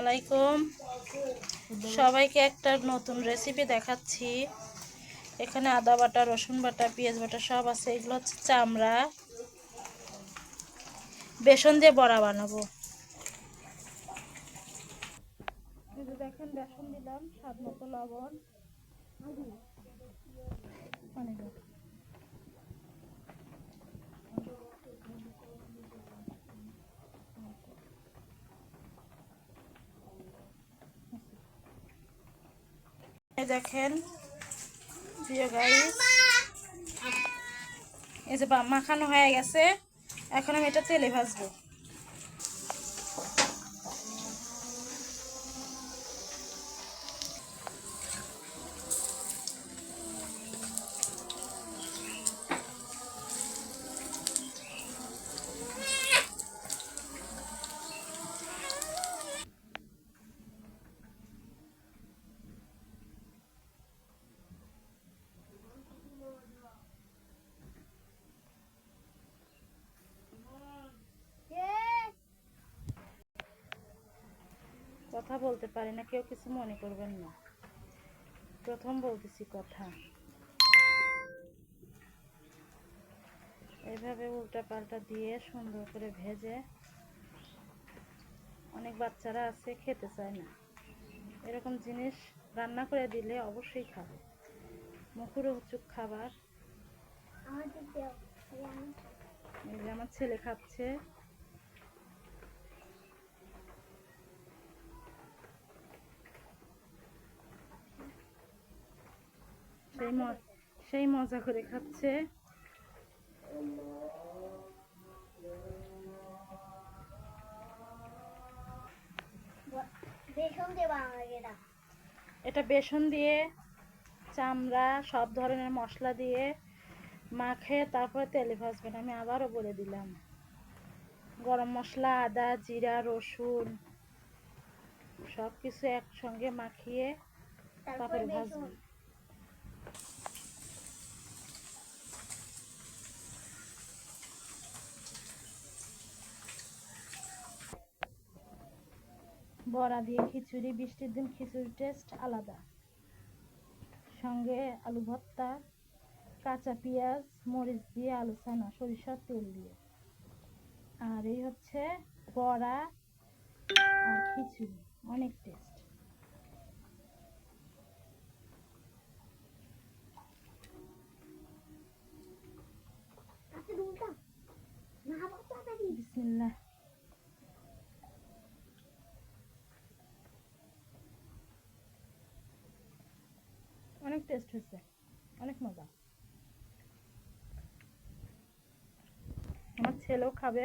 আলাইকুম সবাইকে একটা নতুন রেসিপি দেখাচ্ছি। এখানে আদা বাটা, রসুন বাটা, পেঁয়াজ বাটা সব আছে। এগুলো হচ্ছে চামড়া। বেসন দিয়ে বড়া বানাবো। দেখেন, বেসন দিলাম স্বাদ মতো লবণ দেখেন। এই যে মাখানো হয়ে গেছে। এখন আমি এটা তেলে ভাজবো। কথা বলতে পারি না কেউ কিছু মনে করবেন না। প্রথম বলতেছি কথা। এইভাবে উল্টা পাল্টা দিয়ে সুন্দর করে ভেজে অনেক বাচ্চারা আছে খেতে চায় না। এরকম জিনিস রান্না করে দিলে অবশ্যই খাবে। মুখুর মুখরোচক খাবার। আমার ছেলে খাচ্ছে। সেই সেই মজা করে খাচ্ছে। এটা। বেসন দিয়ে চামড়া সব ধরনের মশলা দিয়ে মাখে তারপরে তেলে ভাজবেন। আমি আবারও বলে দিলাম। গরম মশলা আদা জিরা রসুন সব কিছু একসঙ্গে মাখিয়ে তারপরে ভাজবেন। বড়া দিয়ে খিচুড়ি বৃষ্টির দিন খিচুড়ি টেস্ট আলাদা। সঙ্গে আলু ভর্তা কাঁচা পেঁয়াজ মরিচ দিয়ে আলু ছানা সরিষার তেল দিয়ে। আর এই হচ্ছে বড়া আর খিচুড়ি অনেক টেস্ট আচ্ছা নাকি বিসমিল্লাহ। অনেক টেস্ট হয়েছে অনেক মজা। আমার ছেলেও খাবে।